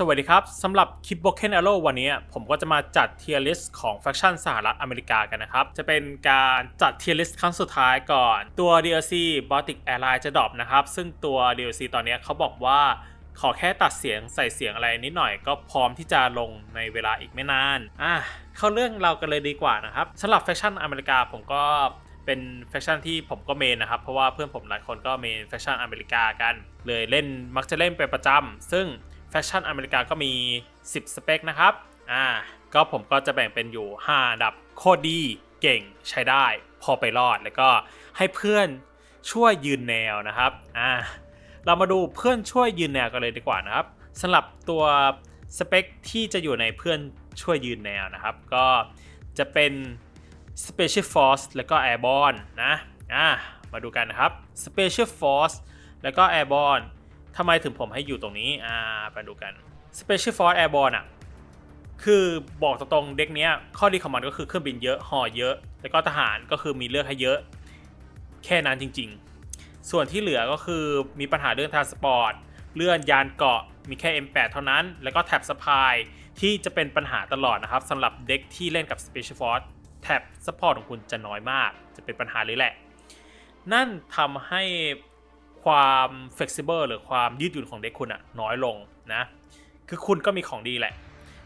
สวัสดีครับ สำหรับคลิป Broken Arrow วันนี้ ผมก็จะมาจัดเทียร์ลิสต์ของแฟคชั่นสหรัฐอเมริกากันนะครับ จะเป็นการจัดเทียร์ลิสต์ครั้งสุดท้ายก่อน ตัว DLC Baltic Airlines จะดรอปนะครับ ซึ่งตัว DLC ตอนนี้เขาบอกว่าขอแค่ตัดเสียงใส่เสียงอะไรนิดหน่อยก็พร้อมที่จะลงในเวลาอีกไม่นาน อะ เข้าเรื่องเรากันเลยดีกว่านะครับสำหรับแฟคชั่นอเมริกาผมก็เป็นแฟคชั่นที่ผมก็เมนนะครับ เพราะว่าเพื่อนผมหลายคนก็เมนแฟคชั่นอเมริกากัน เลยเล่นมักจะเล่นเป็นประจำซึ่ง ชั่นอเมริกาก็มี 10 สเปคนะครับ อ่า ก็ผมก็จะแบ่งเป็นอยู่ 5 อันดับ โคตรดีเก่งใช้ได้ พอไปรอดแล้วก็ให้เพื่อนช่วยยืนแนวนะครับ อ่า เรามาดูเพื่อนช่วยยืนแนวกันเลยดีกว่านะครับสำหรับตัวสเปคที่จะอยู่ในเพื่อนช่วยยืนแนวนะครับ ก็จะเป็น Special Force แล้วก็ Airborne นะ อ่า มาดูกันนะครับ Special Force แล้วก็ Airborne ทำไมถึงผมให้อยู่ตรงนี้ อ่าไปดูกัน Special Force Airborne อะ คือบอกตรงๆเด็กเนี้ย ข้อดีของมันก็คือเครื่องบินเยอะห่อเยอะ แล้วก็ทหารก็คือมีเลือกให้เยอะ แค่นั้นจริง ๆ ส่วนที่เหลือก็คือมีปัญหาเรื่องทางสปอร์ต เลื่อนยานเกาะ มีแค่ M8 เท่านั้น แล้วก็แท็บสปายที่จะเป็นปัญหาตลอดนะครับสำหรับเด็กที่เล่นกับ Special Force แท็บสปอร์ตของคุณจะน้อยมาก จะเป็นปัญหาเลยแหละ นั่นทำให้ ความ flexible หรือความยืดหยุ่นของเด็กคุณอะน้อยลงนะ คือคุณก็มีของดีแหละ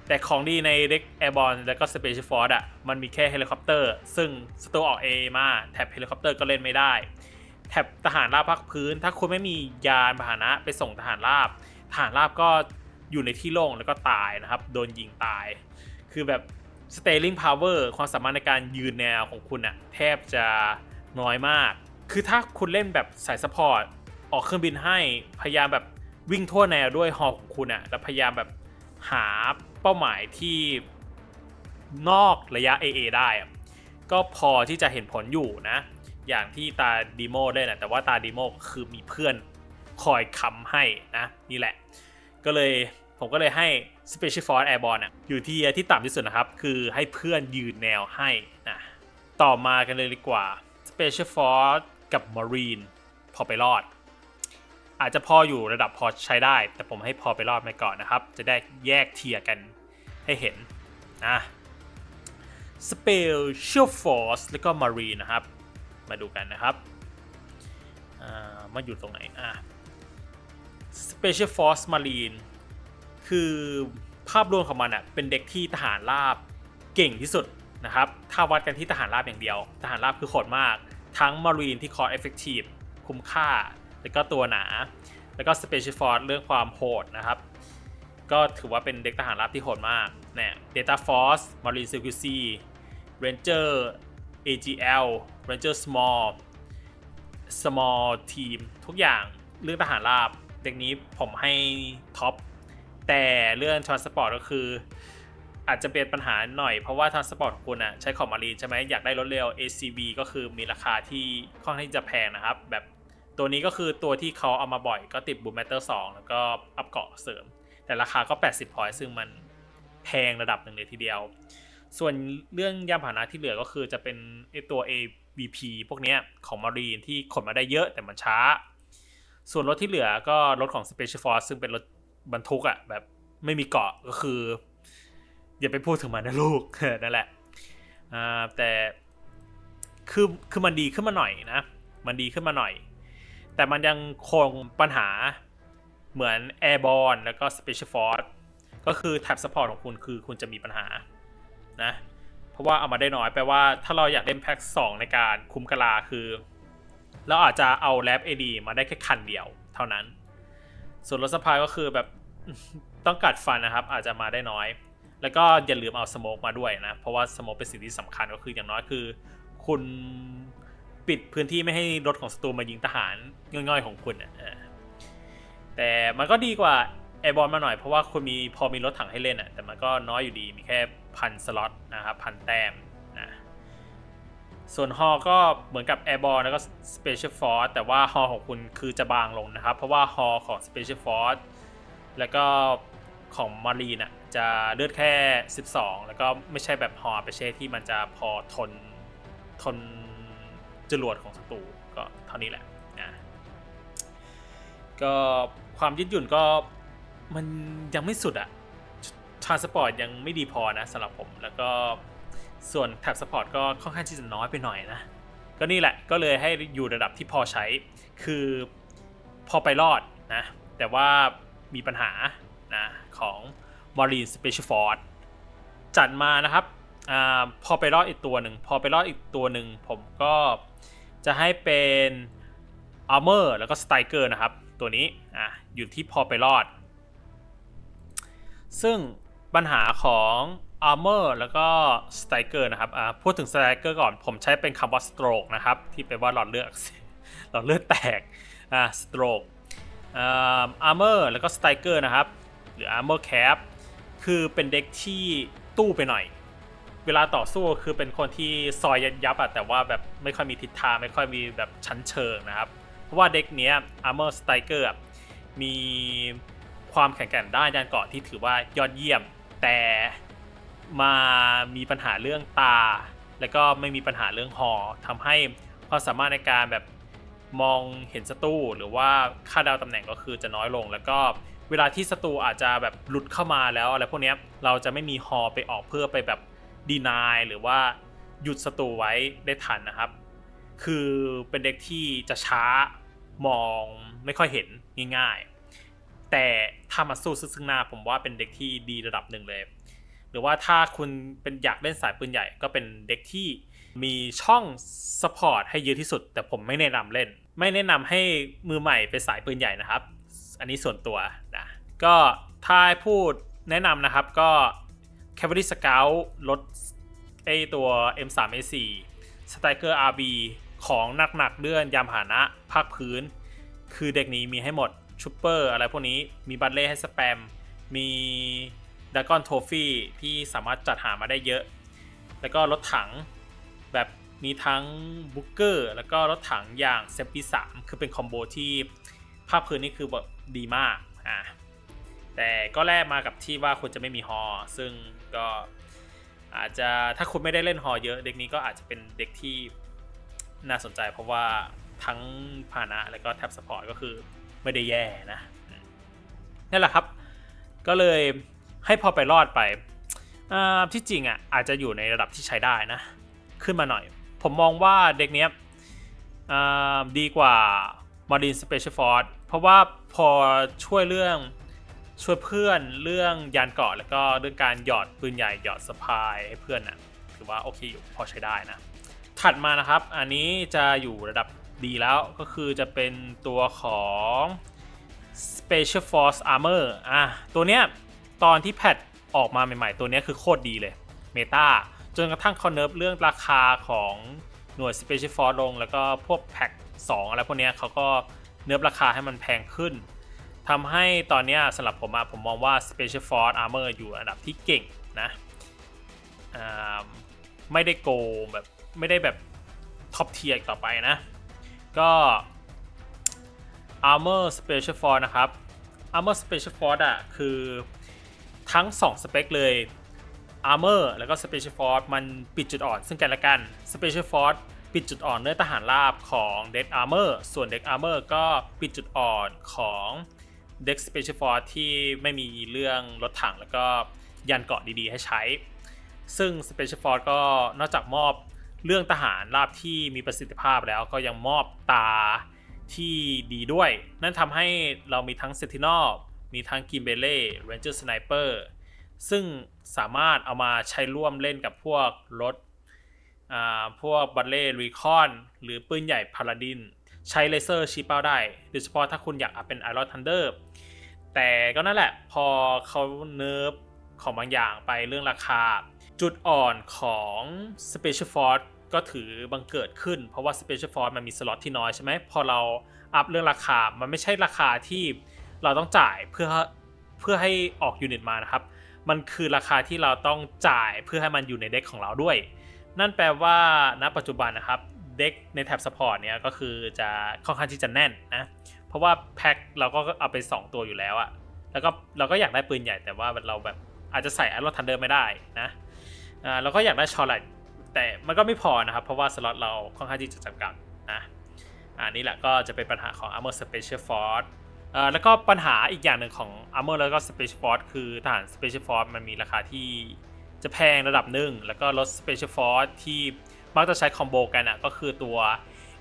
แต่ของดีในเด็ก Airborne แล้วก็ Special Force อะมันมีแค่เฮลิคอปเตอร์ ซึ่งสตูออก A มาแท็บเฮลิคอปเตอร์ก็เล่นไม่ได้ แท็บทหารราบภาคพื้น ถ้าคุณไม่มียานพาหนะไปส่งทหารราบทหารราบก็อยู่ในที่โล่งแล้วก็ตายนะครับ โดนยิงตาย คือแบบ Scaling Power ความสามารถในการยืนแนวของคุณอะแทบจะน้อยมาก คือถ้าคุณเล่นแบบสายสปอร์ต ออกเครื่องบินให้พยายามแบบวิ่งทั่วแนวด้วยฮอของคุณอะแล้วพยายามแบบหาเป้าหมายที่นอกระยะ AA ได้ก็พอที่จะเห็นผลอยู่นะ อย่างที่ตาดีโมได้นะแต่ว่าตาดีโมคือมีเพื่อนคอยค้ำให้นะ นี่แหละ ก็เลยผมก็เลยให้ Special Force Airborne อะอยู่ที่ที่ต่ำที่สุดนะครับ คือให้เพื่อนยืนแนวให้นะต่อมากันเลยดีกว่า Special Force กับ Marine พอไปรอด อาจจะพออยู่ระดับพอใช้ได้ แต่ผมให้พอไปรอดไปก่อนนะครับ จะได้แยกเทียร์กันให้เห็นนะ Special Force แล้วก็ Marine นะครับ มาดูกันนะครับอ่ามาอยู่ตรงไหนอะ Special Force Marine คือภาพรวมของมันอะเป็นเด็กที่ทหารราบเก่งที่สุดนะครับ ถ้าวัดกันที่ทหารราบอย่างเดียว ทหารราบคือโหดมาก ทั้ง Marine ที่ Cost Effective คุ้มค่า แล้วก็ตัวหนา แล้วก็ Special Force เรื่องความโหดนะครับ ก็ถือว่าเป็นเด็กทหารราบที่โหดมากเนี่ย Data Force Marine Security Ranger AGL Ranger Small Small Team ทุกอย่างเรื่องทหารราบเด็กนี้ผมให้ท็อปแต่เรื่อง Transport ก็คือ อาจจะเป็นปัญหาหน่อยเพราะว่า Transport ของคุณอะใช้ของมารีนใช่ไหมอยากได้รถเร็ว ACV ก็คือมีราคาที่ค่อนข้างที่จะแพงนะครับ แบบ ตัวนี้ก็คือตัวที่เขาเอามาบ่อยก็ติดบูมแมตเตอร์2แล้วก็อัพเกาะเสริม แต่ราคาก็ 80พอยต์ซึ่งมันแพงระดับหนึ่งเลยทีเดียว ส่วนเรื่องยานพาหนะที่เหลือก็คือจะเป็นไอตัว AVP พวกเนี้ยของมารีนที่ขนมาได้เยอะแต่มันช้า ส่วนรถที่เหลือก็รถของ Special Force ซึ่งเป็นรถบรรทุกอะแบบไม่มีเกาะก็คือ อย่าไปพูดถึงมันนะลูกนั่นแหละอ่าแต่คือคือมันดีขึ้นมาหน่อยนะ มันดีขึ้นมาหน่อย แต่มันยังคงปัญหาเหมือน Airborne แล้วก็ Special Force ก็คือแท็บ Support ของคุณคือคุณจะมีปัญหานะเพราะว่าเอามาได้น้อยแปลว่าถ้าเราอยากเล่นแพ็ค2ในการคุ้มกะลาคือ เราอาจจะเอาแรป AD มาได้แค่คันเดียวเท่านั้น ส่วนรถสปายก็คือแบบต้องกัดฟันนะครับ อาจจะมาได้น้อย แล้วก็อย่าลืมเอาสโมกมาด้วยนะ เพราะว่าสโมกเป็นสิ่งที่สำคัญก็คืออย่างน้อยคือ คุณ ปิดพื้นที่ไม่ให้รถของศัตรูมายิงทหารง่อยๆของคุณอะแต่มันก็ดีกว่าแอร์บอลมาหน่อยเพราะว่าคุณมีพอมีรถถังให้เล่นอะแต่มันก็น้อยอยู่ดีมีแค่พันสล็อตนะครับพันแต้มนะส่วนฮอก็เหมือนกับ Airborne แล้วก็ Special Force แต่ว่าฮอของคุณคือจะบางลงนะครับ เพราะว่าฮอของ Special Force แล้วก็ของ Marine อะจะเลือดแค่ 12 แล้วก็ไม่ใช่แบบฮอไปเช่ที่มันจะพอทนทน จรวดของศัตรูก็เท่านี้แหละนะก็ความยืดหยุ่นก็มันยังไม่สุดอะทรานสปอร์ตยังไม่ดีพอนะสำหรับผมแล้วก็ส่วนแท็บสปอร์ตก็ค่อนข้างที่จะน้อยไปหน่อยนะ ก็นี่แหละก็เลยให้อยู่ระดับที่พอใช้คือพอไปรอดนะ แต่ว่ามีปัญหานะของ Marine Special Force จัดมานะครับอพอไปรอดอีกตัวหนึ่ง พอไปรอดอีกตัวหนึ่ง ผมก็ จะให้เป็น Armor แล้วก็ Striker นะครับ ตัวนี้อะอยู่ที่พอไปรอด ซึ่งปัญหาของ Armor แล้วก็ Striker นะครับอ่าพูดถึง Striker ก่อนผมใช้เป็นคำว่า Stroke นะครับ ที่แปลว่าหลอดเลือดหลอดเลือดแตกอ่า Stroke อ่า Armor แล้วก็ Striker นะครับ หรือ Armor Cap คือเป็นเด็กที่ตู้ไปหน่อย เวลาต่อสู้คือเป็นคนที่ซอยยับๆอะแต่ว่าแบบไม่ค่อยมีทิศทางไม่ค่อยมีแบบชั้นเชิงนะครับ เพราะว่าเด็กเนี้ย Armor Striker อะมีความแข็งแกร่งด้านยานเกาะที่ถือว่ายอดเยี่ยม แต่มามีปัญหาเรื่องตา แล้วก็ไม่มีปัญหาเรื่องหอทำให้ความสามารถในการแบบมองเห็นศัตรูหรือว่าคาดเดาตำแหน่งก็คือจะน้อยลง แล้วก็เวลาที่ศัตรูอาจจะแบบหลุดเข้ามาแล้วอะไรพวกเนี้ยเราจะไม่มีฮอไปออกเพื่อไปแบบ ดีนายหรือว่าหยุดศัตรูไว้ได้ทันนะครับ คือเป็นเด็กที่จะช้ามองไม่ค่อยเห็นง่ายๆ แต่ถ้ามาสู้ซึ่งหน้าผมว่าเป็นเด็กที่ดีระดับหนึ่งเลย หรือว่าถ้าคุณเป็นอยากเล่นสายปืนใหญ่ก็เป็นเด็กที่มีช่องสปอร์ตให้เยอะที่สุด แต่ผมไม่แนะนำเล่น ไม่แนะนำให้มือใหม่ไปสายปืนใหญ่นะครับ อันนี้ส่วนตัวนะก็ถ้าให้พูดแนะนำนะครับก็ Cavalry Scout ลดไอตัว M3 A4 Striker RB ของหนักๆเลื่อนยามพานะภาคพื้น คือเด็กนี้มีให้หมดชูเปอร์อะไรพวกนี้มีบัตเล่ให้สแปม มีดากอนโทฟี่ที่สามารถจัดหามาได้เยอะ แล้วก็รถถังแบบมีทั้งบุกเกอร์แล้วก็รถถังอย่างเซปีสามคือเป็นคอมโบที่ภาคพื้นนี่คือแบบดีมากอะแต่ก็แลกมากับที่ว่าคุณจะไม่มีฮอซึ่ง ก็อาจจะถ้าคุณไม่ได้เล่นฮอเยอะ เด็กนี้ก็อาจจะเป็นเด็กที่น่าสนใจเพราะว่าทั้งพานะแล้วก็แท็บสปอร์ตก็คือไม่ได้แย่นะนั่นแหละครับ ก็เลยให้พอไปรอดไปที่จริงอะอาจจะอยู่ในระดับที่ใช้ได้นะ ขึ้นมาหน่อย ผมมองว่าเด็กเนี้ยดีกว่า Marine Special Force เพราะว่าพอช่วยเรื่อง ช่วยเพื่อนเรื่องยานเกราะแล้วก็เรื่องการหยอดปืนใหญ่หยอดสะพายให้เพื่อนนะ่ะถือว่าโอเคอยู่พอใช้ได้นะ ถัดมานะครับ อันนี้จะอยู่ระดับดีแล้วก็คือจะเป็นตัวของ Special Force Armor อะตัวเนี้ยตอนที่แพทออกมาใหม่ๆ ตัวเนี้ยคือโคตรดีเลยเมตาจนกระทั่งเขาเนิร์ฟเรื่องราคาของหน่วย Special Force ลง แล้วก็พวกแพ็ค2อะไรพวกเนี้ยเขาก็เนิร์ฟราคาให้มันแพงขึ้น ทำให้ตอนนี้สำหรับผมอะผมมองว่า Special Force Armor อยู่อันดับที่เก่งนะไม่ได้โกแบบไม่ได้แบบท็อปเทียร์ต่อไปนะ ก็ Armor Special Force นะครับ Armor Special Force อะคือทั้ง 2 สเปคเลย Armor แล้วก็ Special Force มันปิดจุดอ่อนซึ่งกันและกัน Special Force ปิดจุดอ่อนด้วยทหารราบของ Dead Armor ส่วน Dead Armor ก็ปิดจุดอ่อนของ Deck Special Force ที่ไม่มีเรื่องรถถังแล้วก็ยันเกาะดีๆ ให้ใช้ ซึ่ง Special Force ก็นอกจากมอบเรื่องทหารราบที่มีประสิทธิภาพแล้วก็ยังมอบตาที่ดีด้วย นั่นทำให้เรามีทั้ง Sentinel มีทั้ง g i m b e l e Ranger Sniper ซึ่งสามารถเอามาใช้ร่วมเล่นกับพวกรถพวกบัตเล่รีคอนหรือปืนใหญ่พาราดิน ใช้เลเซอร์ชี้เป้าได้โดยเฉพาะถ้าคุณอยากอัพเป็น Iron Thunder แต่ก็นั่นแหละพอเขาเนิร์ฟของบางอย่างไปเรื่องราคา จุดอ่อนของ Special Force ก็ถือบังเกิดขึ้น เพราะว่า Special Force มันมีสล็อตที่น้อยใช่ไหมพอเราอัพเรื่องราคา มันไม่ใช่ราคาที่เราต้องจ่ายเพื่อเพื่อให้ออกยูนิตมานะครับ มันคือราคาที่เราต้องจ่ายเพื่อให้มันอยู่ในเด็กของเราด้วย นั่นแปลว่าณปัจจุบันนะครับ เด็กในแท็บซัพพอร์ตเนี่ยก็คือจะค่อนข้างที่จะแน่นนะ เพราะว่าแพ็คเราก็เอาไป 2 ตัวอยู่แล้วอะแล้วก็เราก็อยากได้ปืนใหญ่แต่ว่าเราแบบอาจจะใส่อ r ร w ทันเดอร์ไม่ได้นะอ่าเราก็อยากได้ชอร์ไลท์แต่มันก็ไม่พอนะครับ เพราะว่าสล็อตเราค่อนข้างที่จะจำกัดนะอ่านี่แหละก็จะเป็นปัญหาของ Armor Special Force เอ่อแล้วก็ปัญหาอีกอย่างหนึ่งของ Armor แล้วก็ Special Force คือทหาร Special Force มันมีราคาที่จะแพงระดับหนึ่ง แล้วก็รถ Special Force ที่ มักจะใช้คอมโบกันอะก็คือตัว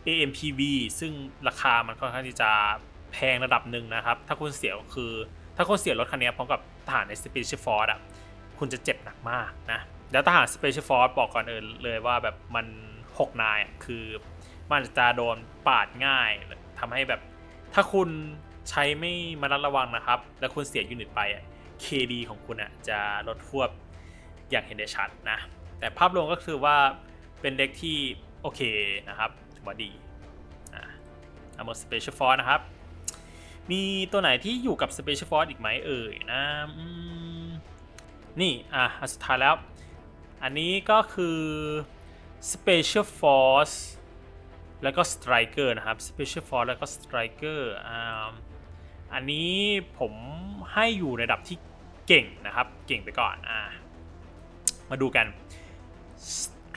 AMPV ซึ่งราคามันค่อนข้างที่จะแพงระดับหนึ่งนะครับ ถ้าคุณเสียคือ ถ้าคุณเสียรถคันนี้พร้อมกับทหารใน Special Force อะคุณจะเจ็บหนักมากนะแล้วทหาร Special Force บอกก่อนเอินเลยว่าแบบมัน6นายอะคือมันจะโดนปาดง่ายทำให้แบบถ้าคุณใช้ไม่มาระวังนะครับ แล้วคุณเสียยูนิตไปอะ KD ของคุณอะจะลดทวบอย่างเห็นได้ชัดนะ แต่ภาพรวมก็คือว่า เป็นเด็กที่โอเคนะครับถือว่าดีอะเอาหมด Special Force นะครับ มีตัวไหนที่อยู่กับ Special Force อีกไหมเอ่ยนะนี่ อะอันสุดท้ายแล้ว อันนี้ก็คือ Special Force แล้วก็ Striker นะครับ Special Force แล้วก็ Striker อ่าอันนี้ผมให้อยู่ในระดับที่เก่งนะครับ เก่งไปก่อน อ่า มาดูกัน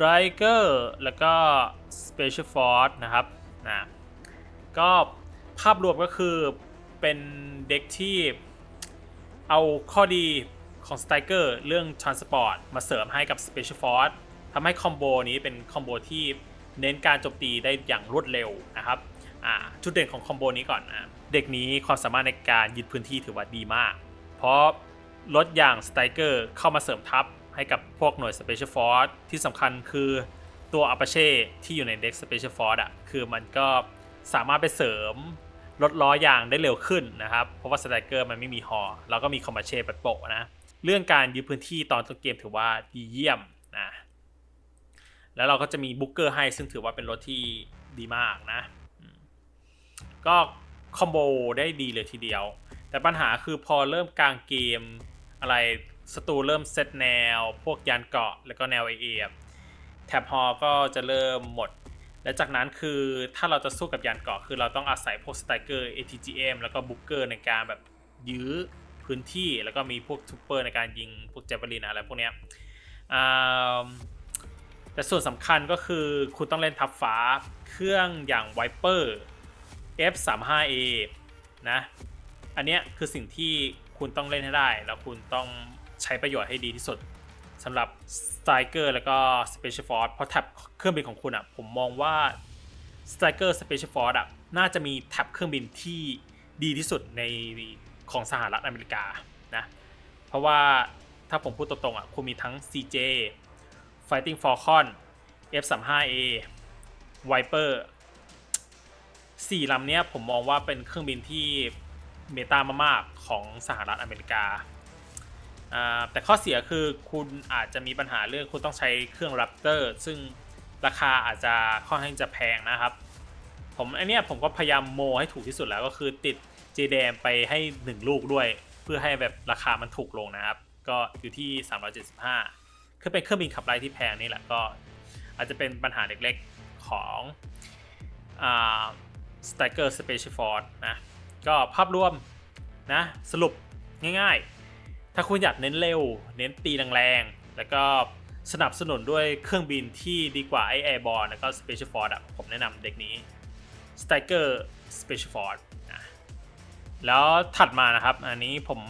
Striker แล้วก็ Special Force นะครับนะก็ภาพรวมก็คือเป็นเด็กที่เอาข้อดีของ s t เ i อร์เรื่อง Transport มาเสริมให้กับ Special Force ทำให้คอมโบนี้เป็นคอมโบที่เน้นการโจมตีได้อย่างรวดเร็วนะครับอ่าจุดเด่นของคอมโบนี้ก่อนนะเด็กนี้ความสามารถในการยึดพื้นที่ถือว่าดีมาก เพราะรถอย่าง s t เ i อร์เข้ามาเสริมทัพ ให้กับพวกหน่วย Special Force ที่สำคัญคือตัว Apache ที่อยู่ในเด็ก Special Force อะคือมันก็สามารถไปเสริมลดล้อยางได้เร็วขึ้นนะครับ เพราะว่าสไตรเกอร์มันไม่มีฮอแล้วก็มีคอมมาเช่ปัดโปะนะ เรื่องการยึดพื้นที่ตอนต้นเกมถือว่าดีเยี่ยมนะ แล้วเราก็จะมีบุ๊กเกอร์ให้ซึ่งถือว่าเป็นรถที่ดีมากนะ ก็คอมโบได้ดีเลยทีเดียว แต่ปัญหาคือพอเริ่มกลางเกมอะไร ศัตรูเริ่มเซตแนว พวกยานเกาะแล้วก็แนวเอเอแถบฮอก็จะเริ่มหมด และจากนั้นคือถ้าเราจะสู้กับยานเกาะคือเราต้องอาศัยพวกสไตรเกอร์ ATGM แล้วก็บุ๊กเกอร์ในการแบบยื้อพื้นที่แล้วก็มีพวกทูเปอร์ในการยิงพวกเจเวลินอะไรพวกเนี้ยแต่ส่วนสำคัญก็คือคุณต้องเล่นทับฟ้าเครื่องอย่าง Viper F35A นะ อันเนี้ยคือสิ่งที่คุณต้องเล่นให้ได้ แล้วคุณต้อง ใช้ประโยชน์ให้ดีที่สุดสำหรับ Striker แล้วก็ Special Force เพราะแท็บเครื่องบินของคุณอะผมมองว่า Striker Special Force อะน่าจะมีแท็บเครื่องบินที่ดีที่สุดในของสหรัฐอเมริกานะเพราะว่าถ้าผมพูดตรงๆอะคุณมีทั้ง CJ Fighting Falcon F35A Viper สี่ลำเนี้ยผมมองว่าเป็นเครื่องบินที่เมตามากๆของสหรัฐอเมริกา แต่ข้อเสียคือคุณอาจจะมีปัญหาเรื่องคุณต้องใช้เครื่อง Raptor ซึ่งราคาอาจจะค่อนข้างจะแพงนะครับ ผมอันนี้ผมก็พยายามโมให้ถูกที่สุดแล้วก็คือติด JDM ไปให้ 1 ลูกด้วย เพื่อให้แบบราคามันถูกลงนะครับ ก็อยู่ที่ 375 คือเป็นเครื่องบินขับไล่ที่แพงนี่แหละก็อาจจะเป็นปัญหาเล็กๆของอ่า Striker Special Force นะ ก็ภาพรวมนะสรุปง่ายๆ ถ้าคุณอยากเน้นเร็ว เน้นตีแรงๆ แล้วก็สนับสนุนด้วยเครื่องบินที่ดีกว่าไอ Airborne แล้วก็ Special Force อะผมแนะนำเด็กนี้ Striker Special Force นะแล้วถัดมานะครับ อันนี้ผม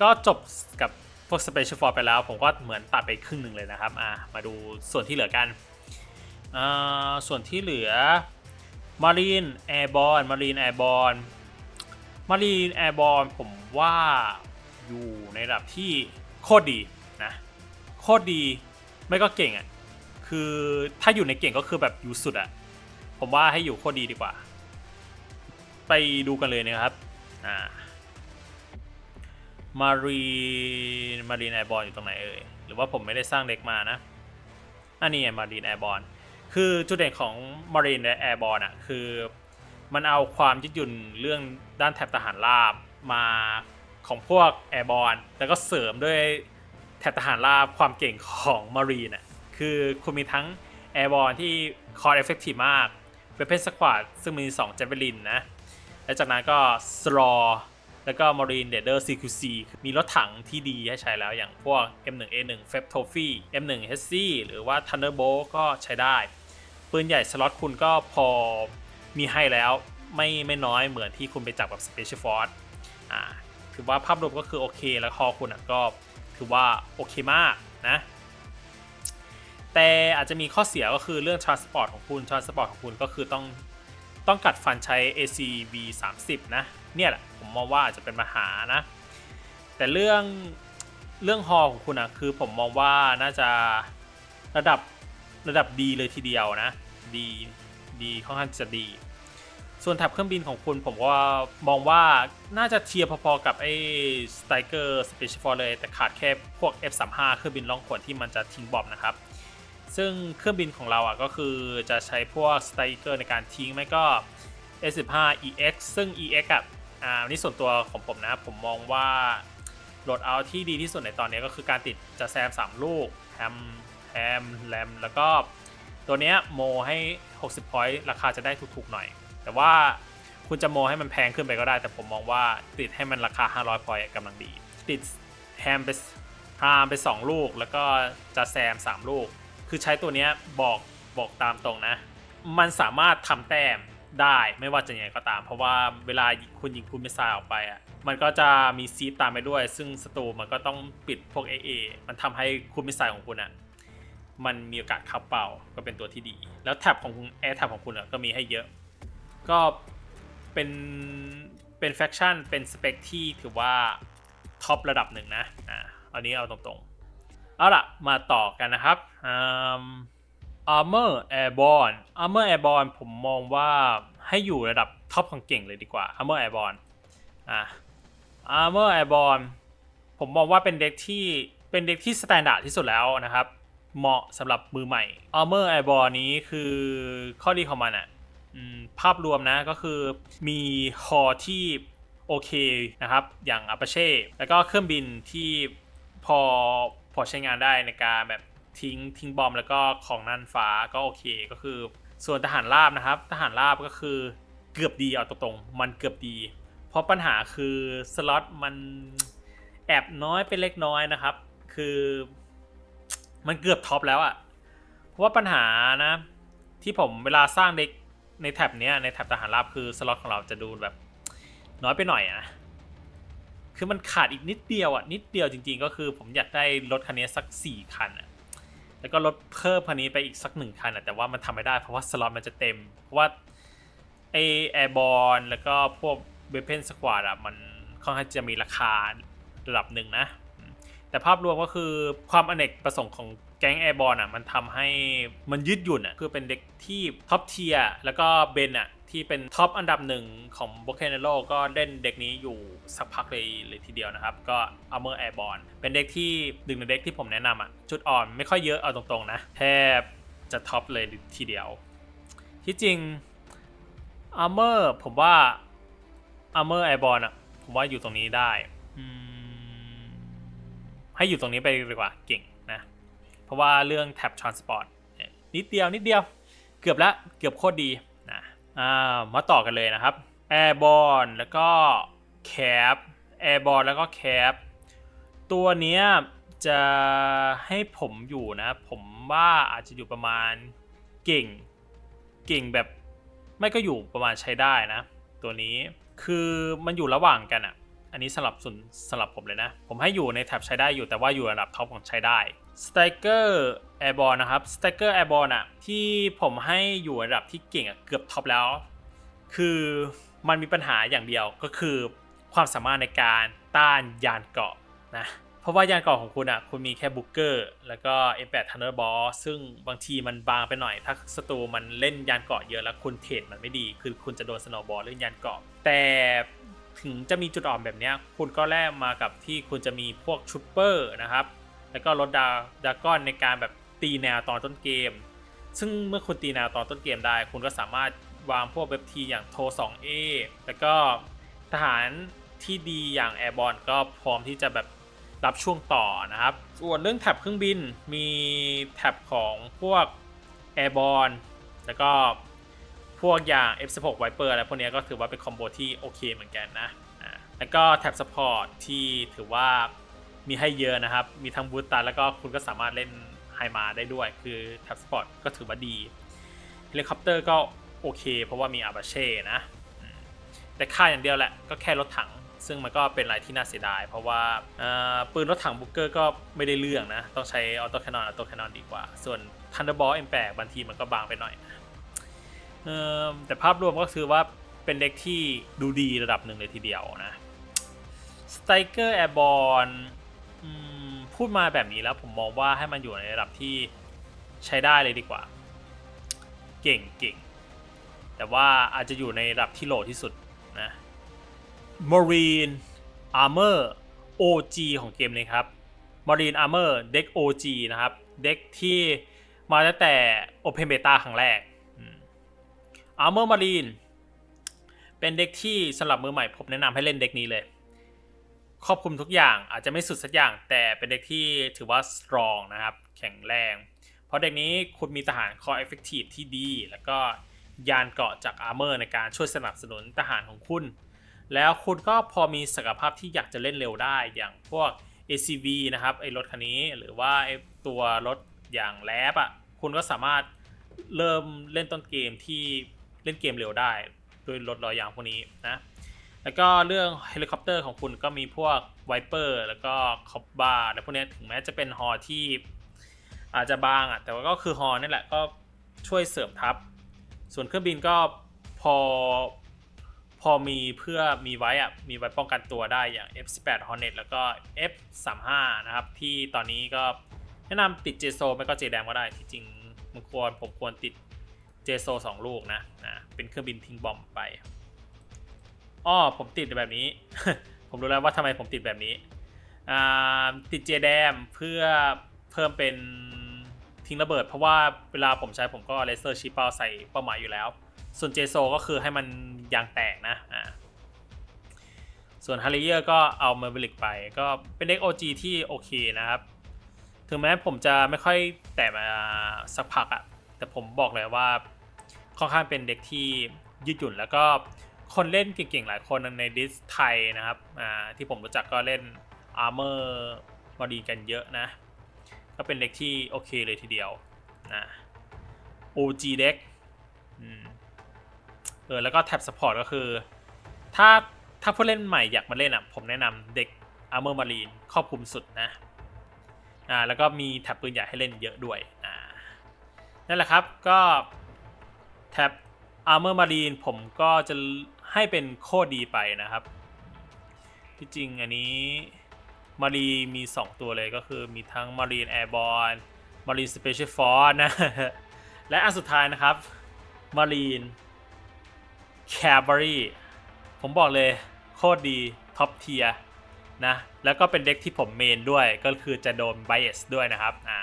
ก็จบกับพวก Special Force ไปแล้ว ผมก็เหมือนตัดไปครึ่งหนึ่งเลยนะครับอะมาดูส่วนที่เหลือกันอ่าส่วนที่เหลือ Marine Airborne Marine Airborne Marine Airborne ผมว่า อยู่ในระดับที่โคตรดีนะโคตรดีไม่ก็เก่งอะ่ะคือถ้าอยู่ในเก่งก็คือแบบอยู่สุดอะ่ะผมว่าให้อยู่โคตรดีดีกว่า ไปดูกันเลยนะครับอ่า Marine Marine Airborne อยู่ตรงไหนเอ่ยหรือว่าผมไม่ได้สร้างเด็กมานะอันนี้ไง Marine Airborne คือจุดเด่นของ Marine และ Airborne อะคือมันเอาความยืดหยุ่นเรื่องด้านแถบทหารราบมา ของพวก Airborne แล้วก็เสริมด้วยแถบทหารราบความเก่งของ Marine อะคือคุณมีทั้ง Airborne ที่ Core Effective มาก Weapon Squad ซึ่งมี2 Javelin นะ และจากนั้นก็ Straw แล้วก็ Marine Raider CQC มีรถถังที่ดีให้ใช้แล้วอย่างพวก M1A1 f e b Trophy M1 HC หรือว่า Thunderbolt ก็ใช้ได้ ปืนใหญ่สล็อตคุณก็พอมีให้แล้วไม่ไม่น้อยเหมือนที่คุณไปจับกับ Special Force อ่า ถือว่าภาพรวมก็คือโอเค แล้วคอคุณก็ถือว่าโอเคมากนะ แต่อาจจะมีข้อเสียก็คือเรื่อง transport ของคุณ transport ของคุณก็คือต้องต้องกัดฟันใช้ ACB 30 นะ เนี่ยแหละ ผมมองว่าอาจจะเป็นปัญหานะ แต่เรื่องเรื่องฮอของคุณอะคือผมมองว่าน่าจะระดับระดับดีเลยทีเดียวนะ ดีดีค่อนข้างจะดี ส่วนแท็บเครื่องบินของคุณผมก็มองว่าน่าจะเทียบพอๆกับไอ้ Striker Special Force เลย แต่ขาดแค่พวก F35 เครื่องบินล่องขนที่มันจะทิ้งบอมนะครับ ซึ่งเครื่องบินของเราอะก็คือจะใช้พวก Striker ในการทิ้งไม่ก็ S15 EX ซึ่ง EX อะอ่าอันนี่ส่วนตัวของผมนะ ผมมองว่าโหลดเอาที่ดีที่สุดในตอนนี้ก็คือการติดจะแซม 3 ลูกแฮมแฮมแรมแล้วก็ตัวเนี้ยโมให้ 60 point ราคาจะได้ถูกๆหน่อย แต่ว่าคุณจะโมให้มันแพงขึ้นไปก็ได้ แต่ผมมองว่าติดให้มันราคา 500 point กำลังดี ติดแฮมไปพรามไป 2 ลูก แล้วก็จะแซม 3 ลูก คือใช้ตัวนี้บอกบอกตามตรงนะ มันสามารถทำแต้มได้ไม่ว่าจะยังไงก็ตาม เพราะว่าเวลาคุณยิงคุณมิสไซล์ออกไปอะมันก็จะมีซีดตามไปด้วย ซึ่งศัตรูมันก็ต้องปิดพวก AA มันทำให้คุณมิสไซล์ของคุณอะมันมีโอกาสเข้าเป้าก็เป็นตัวที่ดี แล้วแท็บของคุณแอร์แท็บของคุณอะก็มีให้เยอะ ก็เป็นเป็นแฟคชั่นเป็นสเปคที่ถือว่าท็อประดับหนึ่งนะอ่าอันนี้เอาตรงๆ เอาล่ะ มาต่อกันนะครับอืม Armor Airborne Armor Airborne ผมมองว่าให้อยู่ระดับท็อปของเก่งเลยดีกว่า Armor Airborne อะ Armor Airborne ผมมองว่าเป็นเด็กที่เป็นเด็กที่สแตนดาร์ดที่สุดแล้วนะครับ เหมาะสำหรับมือใหม่ Armor Airborne นี้คือข้อดีของมันอะ ภาพรวมนะก็คือมีฮอที่โอเคนะครับ อย่าง Apache แล้วก็เครื่องบินที่พอพอใช้งานได้ในการแบบทิ้งทิ้งบอมแล้วก็ของนั่นฟ้าก็โอเคก็คือ ส่วนทหารราบนะครับ ทหารราบก็คือเกือบดีเอาตรงๆมันเกือบดี เพราะปัญหาคือสล็อตมันแอบน้อยไปเล็กน้อยนะครับ คือมันเกือบท็อปแล้วอะเพราะว่าปัญหานะ ที่ผมเวลาสร้างเด็ก ในแท็บเนี้ยในแท็บทหารราบคือสล็อตของเราจะดูแบบน้อยไปหน่อยอะคือมันขาดอีกนิดเดียวอะนิดเดียวจริง ๆ ก็คือผมอยากได้รถคันนี้สัก 4 คันอะแล้วก็รถเพิ่มคันนี้ไปอีกสักหนึ่งคันอะแต่ว่ามันทำไม่ได้เพราะว่าสล็อตมันจะเต็ม เพราะว่าไอแอร์บอลแล้วก็พวกเบเพนสควอดอะมันค่อนข้างจะมีราคาระดับหนึ่งนะ แต่ภาพรวมก็คือความอเนกประสงค์ของ ก๊งแอร์บอลอะมันทำให้มันยืดหยุ่นอะคือเป็นเด็กที่ท็อปเทียร์แล้วก็เบนอะที่เป็นท็อปอันดับหนึ่งของโบเคนโลก็เล่นเด็กนี้อยู่สักพักเลยเลยทีเดียวนะครับ ก็ Armor Airborne เป็นเด็กที่หนึ่งในเด็กที่ผมแนะนำอะจุดอ่อนไม่ค่อยเยอะเอาตรงๆนะ แทบจะท็อปเลยทีเดียว ที่จริง Armor ผมว่า Armor Airborne อะผมว่าอยู่ตรงนี้ได้ให้อยู่ตรงนี้ไปดีกว่าเก่ง เพราะว่าเรื่องแท็บ transport เนี่ยนิดเดียวนิดเดียวเกือบละเกือบโคตรดีนะามาต่อกันเลยนะครับ Airborne แล้วก็ Cap Airborne แล้วก็ Cap ตัวเนี้ยจะให้ผมอยู่นะ ผมว่าอาจจะอยู่ประมาณเก่ง เก่งแบบไม่ก็อยู่ประมาณใช้ได้นะ ตัวนี้คือมันอยู่ระหว่างกันอะ่ะ อันนี้สลับส่วนสลับผมเลยนะ ผมให้อยู่ในแท็บใช้ได้อยู่แต่ว่าอยู่ระดับท็อปของใช้ได้ s t r i k e r Airborne นะครับ s t r i k e r Airborne อะที่ผมให้อยู่ระดับที่เก่งอะเกือบท็อปแล้ว คือมันมีปัญหาอย่างเดียวก็คือความสามารถในการต้านยานเกาะนะเพราะว่ายานเกาะของคุณอะคุณมีแค่บุกเกอร์แล้วก็ M8 Thunderball ซึ่งบางทีมันบางไปหน่อย ถ้าศัตรูมันเล่นยานเกาะเยอะแล้วคุณเทรดมันไม่ดี คือคุณจะโดนสโนบอลเรื่อยานเกาะแต่ ถึงจะมีจุดอ่อนแบบนี้คุณก็แลกมากับที่คุณจะมีพวกชุปเปอร์นะครับ แล้วก็รถดาดาก้อนในการแบบตีแนวตอนต้นเกม ซึ่งเมื่อคุณตีแนวตอนต้นเกมได้ คุณก็สามารถวางพวกเว็บทีอย่างโท 2A แล้วก็ทหารที่ดีอย่างแอร์บอลก็พร้อมที่จะแบบรับช่วงต่อนะครับ ส่วนเรื่องแท็บเครื่องบินมีแท็บของพวกแอร์บอลแล้วก็ พวกอย่าง F16 Viper อะไรพวกนี้ก็ถือว่าเป็นคอมโบที่โอเคเหมือนกันนะแล้วก็แท็บ Support ที่ถือว่ามีให้เยอะนะครับ มีทั้งบูตตันแล้วก็คุณก็สามารถเล่นไฮมาได้ด้วย คือแท็บสปอร์ตก็ถือว่าดีเฮลิคอปเตอร์ก็โอเค เพราะว่ามีอาบาเช่นะ แต่ค่าอย่างเดียวแหละ ก็แค่รถถัง ซึ่งมันก็เป็นอะไรที่น่าเสียดาย เพราะว่าเออปืนรถถังบุกเกอร์ก็ไม่ได้เรื่องนะ ต้องใช้ออโต้แคนนอนออโต้แคนนอนดีกว่า ส่วน Thunderbolt M8 บางทีมันก็บางไปหน่อยนะ เออแต่ภาพรวมก็คือว่าเป็นเด็กที่ดูดีระดับหนึ่งเลยทีเดียวนะสไตเกอร์แอร์บอลพูดมาแบบนี้แล้วผมมองว่าให้มันอยู่ในระดับที่ใช้ได้เลยดีกว่า เก่งเก่งแต่ว่าอาจจะอยู่ในระดับที่โหลที่สุดนะ Marine Armor OG ของเกมนี้ครับ Marine Armor เด็ก OG นะครับ เด็กที่มาตั้งแต่ Open Beta ครั้งแรก Armor Marine เป็นเด็กที่สำหรับมือใหม่ผมแนะนำให้เล่นเด็กนี้เลย ครอบคลุมทุกอย่างอาจจะไม่สุดสักอย่าง แต่เป็นเด็กที่ถือว่า strong นะครับ แข็งแรง เพราะเด็กนี้คุณมีทหาร core effective ที่ดี แล้วก็ยานเกราะจาก armor ในการช่วยสนับสนุนทหารของคุณ แล้วคุณก็พอมีศักยภาพที่อยากจะเล่นเร็วได้อย่างพวก ACV นะครับไอรถคันนี้หรือว่าไอตัวรถอย่างแลบอะคุณก็สามารถเริ่มเล่นต้นเกมที่ เล่นเกมเร็วได้ด้วยรถลอยยางพวกนี้นะ แล้วก็เรื่องเฮลิคอปเตอร์ของคุณก็มีพวกไวเปอร์แล้วก็คอปบาร์และพวกนี้ถึงแม้จะเป็นฮอที่อาจจะบางอะแต่ว่าก็คือฮอนี่แหละก็ช่วยเสริมทัพ ส่วนเครื่องบินก็พอพอมีเพื่อมีไว้อะมีไว้ป้องกันตัวได้อย่าง F18 Hornet แล้วก็ F35 นะครับ ที่ตอนนี้ก็แนะนำติดเจโซไม่ก็เจแดมก็ได้ ที่จริงมันควรผมควรติด เจโซสองลูกนะนะเป็นเครื่องบินทิ้งบอมไปอ้อผมติดแบบนี้ ผมรู้แล้วว่าทำไมผมติดแบบนี้ติดเจแดมเพื่อเพิ่มเป็นทิ้งระเบิด เพราะว่าเวลาผมใช้ผมก็เลเซอร์ชิปเปาใส่เป้าหมายอยู่แล้ว ส่วนเจโซก็คือให้มันยางแตกนะอ่าส่วนฮาริเออร์ก็เอาเมอร์เบลิกไป ก็เป็นเด็ก OG ที่โอเคนะครับ ถึงแม้ผมจะไม่ค่อยแตะมาสักพักอะแต่ผมบอกเลยว่า ค่อนข้างเป็นเด็กที่ยืดหยุ่นแล้วก็คนเล่นเก่งๆ หลายคนในดิสไทยนะครับที่ผมรู้จักก็เล่นอาร์เมอร์มาดีกันเยอะนะ ก็เป็นเด็กที่โอเคเลยทีเดียวนะ OG เด็กเออแล้วก็แท็บสปอร์ตก็คือ ถ้าถ้าผู้เล่นใหม่อยากมาเล่นอะ ผมแนะนำเด็ก Armor Marine ครอบคลุมสุดนะอ่าแล้วก็มีแท็บปืนใหญ่ให้เล่นเยอะด้วยอ่านั่นแหละครับก็ แท็บ Armor Marine ผมก็จะให้เป็นโคตรดีไปนะครับ ที่จริงอันนี้มารีมี 2 ตัวเลยก็คือมีทั้ง Marine Airborne Marine Special Force นะ และอันสุดท้ายนะครับ Marine Cavalry ผมบอกเลยโคตรดีท็อปเทียนะ แล้วก็เป็นเด็กที่ผมเมนด้วยก็คือจะโดน bias ด้วยนะครับ อ่า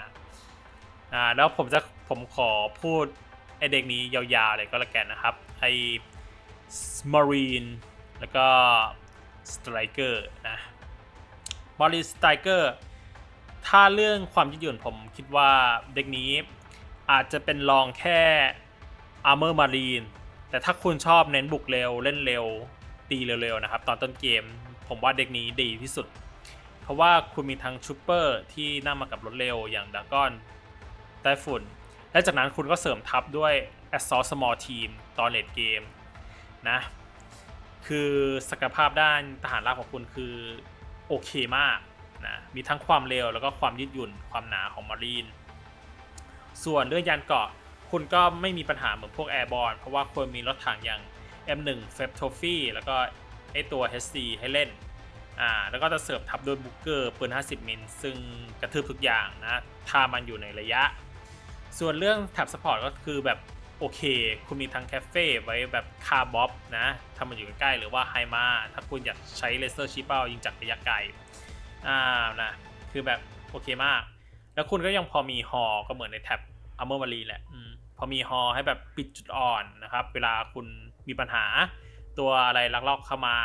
อ่า แล้วผมจะผมขอพูด ไอเด็กนี้ยาวๆเลยก็แล้วกันนะครับ ไอ Marine แล้วก็ Striker นะ Marine Striker ถ้าเรื่องความยืดหยุ่นผมคิดว่าเด็กนี้อาจจะเป็นรองแค่ Armor Marine แต่ถ้าคุณชอบเน้นบุกเร็วเล่นเร็วตีเร็วๆนะครับ ตอนต้นเกมผมว่าเด็กนี้ดีที่สุด เพราะว่าคุณมีทั้งชูเปอร์ที่นั่งมากับรถเร็วอย่างดากอนไต้ฝุ่น และจากนั้นคุณก็เสริมทัพด้วย Assault Small Team ตอนเลดเกมนะ คือศักยภาพด้านทหารราบของคุณคือโอเคมากนะ มีทั้งความเร็วแล้วก็ความยืดหยุ่นความหนาของมารีน ส่วนเรื่องยานเกาะคุณก็ไม่มีปัญหาเหมือนพวกแอร์บอลเพราะว่าควรมีรถถังอย่าง M1 f e b t o p h y แล้วก็ไอตัว HC ให้เล่น อ่า แล้วก็จะเสริมทับด้วยบุกเกอร์ปืน 50 มิล ซึ่งกระทืบทุกอย่างนะ ถ้ามันอยู่ในระยะ ส่วนเรื่องแท็บสปอร์ตก็คือแบบโอเค คุณมีทั้งแคฟเฟ่ไว้แบบคาร์บ๊อบนะถ้ามันอยู่ใกล้ๆหรือว่าไฮมาถ้าคุณอยากใช้เลเซอร์ชิปเปิลยิงจากระยะไกลอ่านะคือแบบโอเคมาก แล้วคุณก็ยังพอมีฮอก็เหมือนในแท็บอัมเมอร์มารีแหละอพอมีฮอให้แบบปิดจุดอ่อนนะครับ เวลาคุณมีปัญหาตัวอะไรลักลอบเข้ามา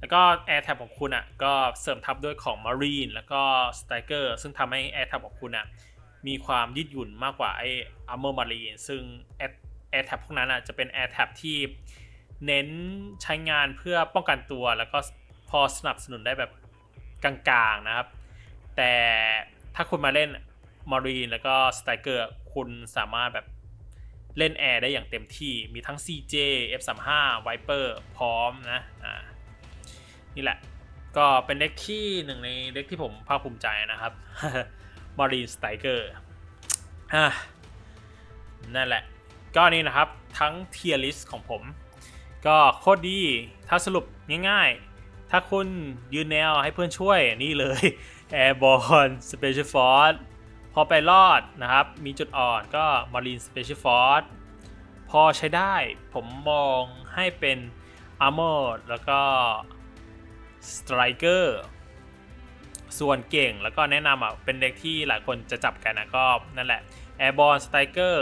แล้วก็ Air Tab ของคุณอะก็เสริมทับด้วยของ Marine แล้วก็ Striker ซึ่งทำให้ Air Tab ของคุณอะ มีความยืดหยุ่นมากกว่าไอ้ Armor Marine ซึ่ง Air Air Tab พวกนั้นอะจะเป็น Air Tab ที่เน้นใช้งานเพื่อป้องกันตัว แล้วก็พอสนับสนุนได้แบบกลางๆนะครับ แต่ถ้าคุณมาเล่น Marine แล้วก็ Striker คุณสามารถแบบเล่นแอร์ได้อย่างเต็มที่มีทั้ง CJ F35 Viper พร้อมนะอ่านี่แหละ ก็เป็นเด็กที่หนึ่งในเด็กที่ผมภาคภูมิใจนะครับ Marine Striker อะนั่นแหละ ก็นี่นะครับทั้ง tier list ของผม ก็โคตรดี ถ้าสรุปง่ายๆ ถ้าคุณยืนแนวให้เพื่อนช่วยนี่เลย Airborne Special Force พอไปรอดนะครับ มีจุดอ่อนก็ Marine Special Force พอใช้ได้ผมมองให้เป็น Armor แล้วก็ Striker ส่วนเก่งแล้วก็แนะนำอะเป็นเด็กที่หลายคนจะจับกันนะก็นั่นแหละ Airborne Striker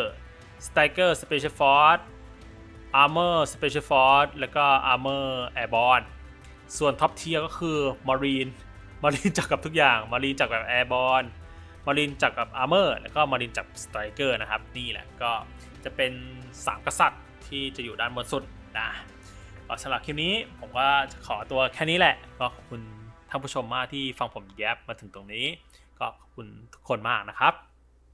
Striker Special Force Armor Special Force แล้วก็ Armor Airborne ส่วนท็อปเทียก็คือ Marine Marine จับกับทุกอย่าง Marine จับกับ Airborne Marine จับกับ Armor แล้วก็ Marine จับ Striker นะครับ นี่แหละก็จะเป็น 3 กษัตริย์ที่จะอยู่ด้านบนสุดนะก็สำหรับคลิปนี้ผมก็จะขอตัวแค่นี้แหละ ก็ขอบคุณ ท่านผู้ชมมากที่ฟังผมแยบมาถึงตรงนี้ ก็ขอบคุณทุกคนมากนะครับ